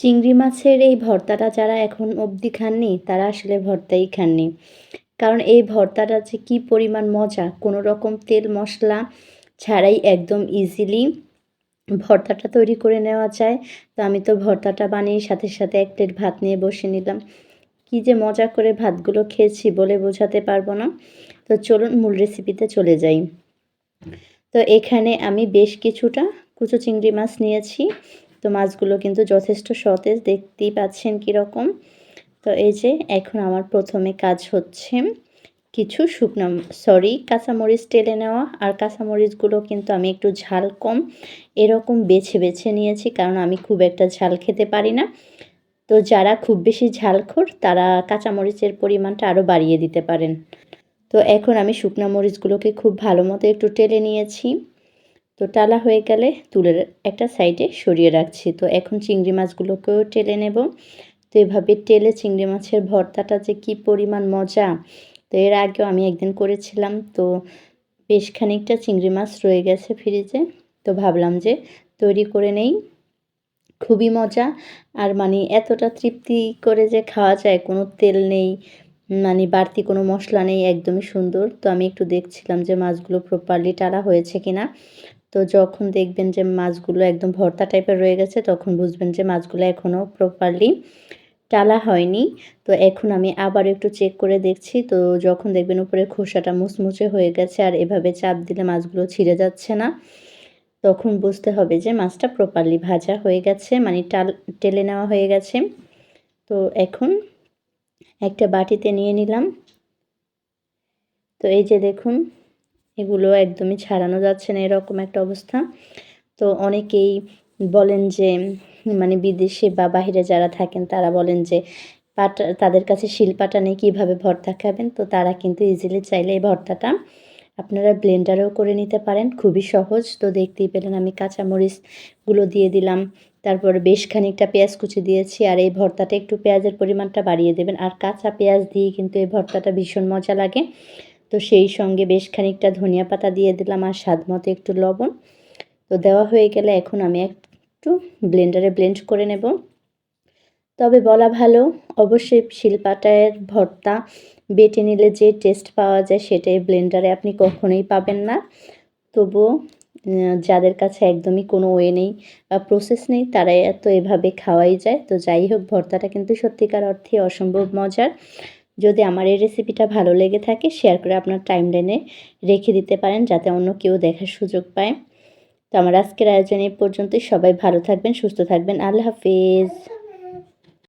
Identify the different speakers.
Speaker 1: চিংড়ি মাছের এই ভর্তাটা যারা এখন অবধি খাননি, তারা আসলে ভর্তাই খাননি। কারণ এই ভর্তাটা যে কী পরিমাণ মজা, কোনো রকম তেল মশলা ছাড়াই একদম ইজিলি ভর্তাটা তৈরি করে নেওয়া যায়। তো আমি তো ভর্তাটা বানিয়ে সাথে সাথে এক প্লেট ভাত নিয়ে বসে নিলাম। কি যে মজা করে ভাতগুলো খেয়েছি বলে বোঝাতে পারব না। তো চলুন মূল রেসিপিতে চলে যাই। তো এখানে আমি বেশ কিছুটা কুচো চিংড়ি মাছ নিয়েছি। তো মাছগুলো কিন্তু যথেষ্ট সতেজ, দেখতেই পাচ্ছেন কীরকম। তো এই যে এখন আমার প্রথমে কাজ হচ্ছে কিছু শুকনো সরি কাঁচামরিচ টেলে নেওয়া। আর কাঁচামরিচগুলো কিন্তু আমি একটু ঝাল কম এরকম বেছে বেছে নিয়েছি কারণ আমি খুব একটা ঝাল খেতে পারি না। তো যারা খুব বেশি ঝালখোর তারা কাঁচামরিচের পরিমাণটা আরও বাড়িয়ে দিতে পারেন। তো এখন আমি শুকনো মরিচগুলোকে খুব ভালো মতো একটু টেলে নিয়েছি। তো টালা হয়ে গেলে তুলে একটা সাইডে সরিয়ে রাখছি। তো এখন চিংড়ি মাছগুলোকেও টেলে নেব। তো এভাবে টেলে চিংড়ি মাছের ভর্তাটা যে কি পরিমাণ মজা, তো এর আগেও আমি একদিন করেছিলাম। তো বেশ খানিকটা চিংড়ি মাছ রয়ে গেছে ফ্রিজে। তো ভাবলাম যে তৈরি করে নেই। খুবই মজা। আর মানে এতটা তৃপ্তি করে যে খাওয়া যায়, কোনো তেল নেই। মানে বাড়তি কোনো মশলা নেই, একদমই সুন্দর। তো আমি একটু দেখছিলাম যে মাছগুলো প্রপারলি টালা হয়েছে কিনা। তো যখন দেখবেন যে মাছগুলো একদম ভর্তা টাইপের রয়ে গেছে, তখন বুঝবেন যে মাছগুলো এখনও প্রপারলি টালা হয়নি। তো এখন আমি আবার একটু চেক করে দেখছি। তো যখন দেখবেন উপরে খোসাটা মুচমুচে হয়ে গেছে আর এভাবে চাপ দিলে মাছগুলো ছিঁড়ে যাচ্ছে না, তখন বুঝতে হবে যে মাছটা প্রপারলি ভাজা হয়ে গেছে মানে টাল, টেলে নেওয়া হয়ে গেছে। তো এখন একটা বাটিতে নিয়ে নিলাম। তো এই যে দেখুন, এগুলো একদমই ছাড়ানো যাচ্ছে না, এরকম একটা অবস্থা। তো অনেকেই বলেন যে মানে বিদেশে বা বাহিরে যারা থাকেন, তারা বলেন যে, পাটা, তাদের কাছে শিলপাটা নেই কীভাবে ভর্তা খাবেন? তো তারা কিন্তু ইজিলি চাইলে এই ভর্তাটা আপনারা ব্লেন্ডারেও করে নিতে পারেন, খুবই সহজ। তো দেখতেই পেলেন আমি কাঁচামরিচগুলো দিয়ে দিলাম। তারপর বেশ খানিকটা পেঁয়াজ কুচি দিয়েছি আর এই ভর্তাটা একটু পেঁয়াজের পরিমাণটা বাড়িয়ে দেবেন। আর কাঁচা পেঁয়াজ দিয়ে কিন্তু এই ভর্তাটা ভীষণ মজা লাগে। তো সেই সঙ্গে বেশ খানিকটা ধনিয়া পাতা দিয়ে দিলাম আর স্বাদ মতো একটু লবণ। তো দেওয়া হয়ে গেলে এখন আমি একটু ব্লেন্ডারে ব্লেন্ড করে নেব। তবে বলা ভালো, অবশ্যই শিলপাটায়ের ভর্তা বেটে নিলে যে টেস্ট পাওয়া যায় সেটাই ব্লেন্ডারে আপনি কখনোই পাবেন না। তবুও যাদের কাছে একদমই কোনো ওয়ে নেই বা প্রসেস নেই, তারাই এত এভাবে খাওয়াই যায়। তো যাই হোক, ভর্তাটা কিন্তু সত্যিকার অর্থে অসম্ভব মজার। যদি আমার এই রেসিপিটা ভালো লেগে থাকে শেয়ার করে আপনার টাইম লাইনে রেখে দিতে পারেন, যাতে অন্য কেউ দেখার সুযোগ পায়। তো আমার আজকের আয়োজন এই পর্যন্তই। সবাই ভালো থাকবেন, সুস্থ থাকবেন। আল্লাহ হাফিজ।